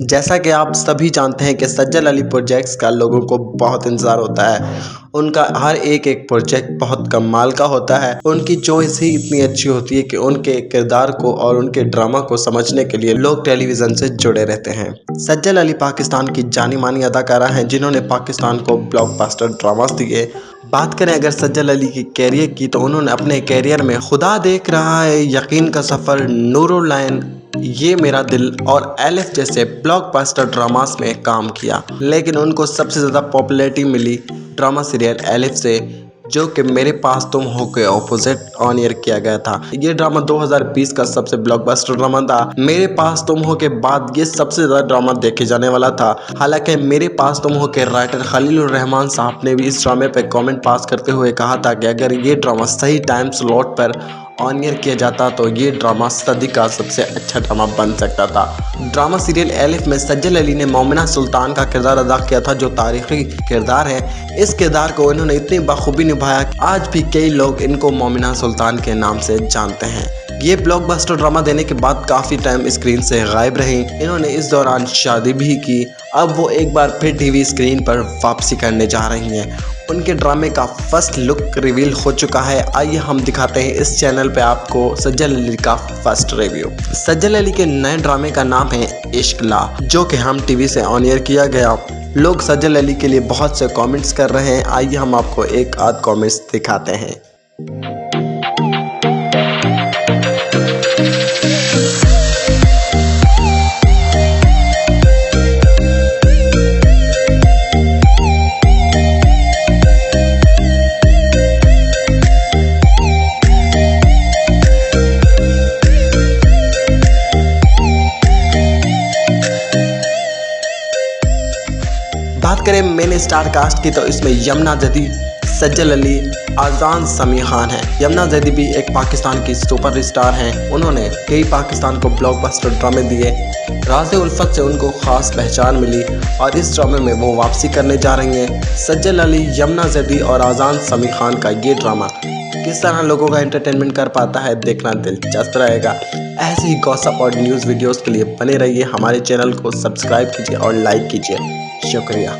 जैसा कि आप सभी जानते हैं कि सज्जल अली प्रोजेक्ट्स का लोगों को बहुत इंतज़ार होता है। उनका हर एक एक प्रोजेक्ट बहुत कमाल का होता है। उनकी चॉइस ही इतनी अच्छी होती है कि उनके किरदार को और उनके ड्रामा को समझने के लिए लोग टेलीविज़न से जुड़े रहते हैं। सज्जल अली पाकिस्तान की जानी मानी अदाकारा हैं जिन्होंने पाकिस्तान को ब्लॉकबस्टर ड्रामास दिए। बात करें अगर सज्जल अली की कैरियर की तो उन्होंने अपने कैरियर में खुदा देख रहा है, यकीन का सफ़र नूरुल्लाइन ये मेरा दिल और एलिफ जैसे ब्लॉकबस्टर ड्रामास में काम किया। लेकिन उनको सबसे ज़्यादा पॉपुलैरिटी मिली ड्रामा सीरियल एलिफ से, जो कि मेरे पास तुम हो के ऑपोजिट ऑन ईयर किया गया था। ये ड्रामा 2020 का सबसे ब्लॉकबस्टर ड्रामा था। मेरे पास तुम हो के बाद ये सबसे ज़्यादा ड्रामा देखे जाने वाला था। हालाँकि मेरे पास तुम हो के राइटर खलील रहमान साहब ने भी इस ड्रामे पर कमेंट पास करते हुए कहा था कि अगर ये ड्रामा सही टाइम स्लॉट पर ऑन किया जाता तो ये ड्रामा सदी का सबसे अच्छा ड्रामा बन सकता था। ड्रामा सीरियल एलिफ में सज्जल अली ने मोमिना सुल्तान का किरदार अदा किया था, जो तारीखी किरदार है। इस किरदार को इन्होंने इतनी बखूबी निभाया आज भी कई लोग इनको मोमिना सुल्तान के नाम से जानते हैं। ये ब्लॉकबस्टर ड्रामा देने के बाद काफ़ी टाइम स्क्रीन से गायब रही। इन्होंने इस दौरान शादी भी की। अब वो एक बार फिर टीवी स्क्रीन पर वापसी करने जा रही हैं। उनके ड्रामे का फ़र्स्ट लुक रिवील हो चुका है। आइए हम दिखाते हैं इस चैनल पे आपको सज्जल अली का फ़र्स्ट रिव्यू सज्जल अली के नए ड्रामे का नाम है इश्क ला, जो कि हम टीवी से ऑन एयर किया गया। लोग सज्जल अली के लिए बहुत से कमेंट्स कर रहे हैं। आइए हम आपको एक आध कमेंट्स दिखाते हैं। बात करें मेन स्टार कास्ट की तो इसमें यमुना जदी, सज्जल अली, आजान समी खान है। यमुना जैदी भी एक पाकिस्तान की सुपर स्टार हैं। उन्होंने कई पाकिस्तान को ब्लॉकबस्टर ड्रामे दिए। राज उल्फत से उनको ख़ास पहचान मिली और इस ड्रामे में वो वापसी करने जा रही हैं। सज्जल अली, यमुना जैदी और आजान समी खान का ये ड्रामा किस तरह लोगों का एंटरटेनमेंट कर पाता है, देखना दिलचस्प रहेगा। ऐसे ही गॉसप और न्यूज़ वीडियोस के लिए बने रहिए हमारे चैनल को सब्सक्राइब कीजिए और लाइक कीजिए। शुक्रिया।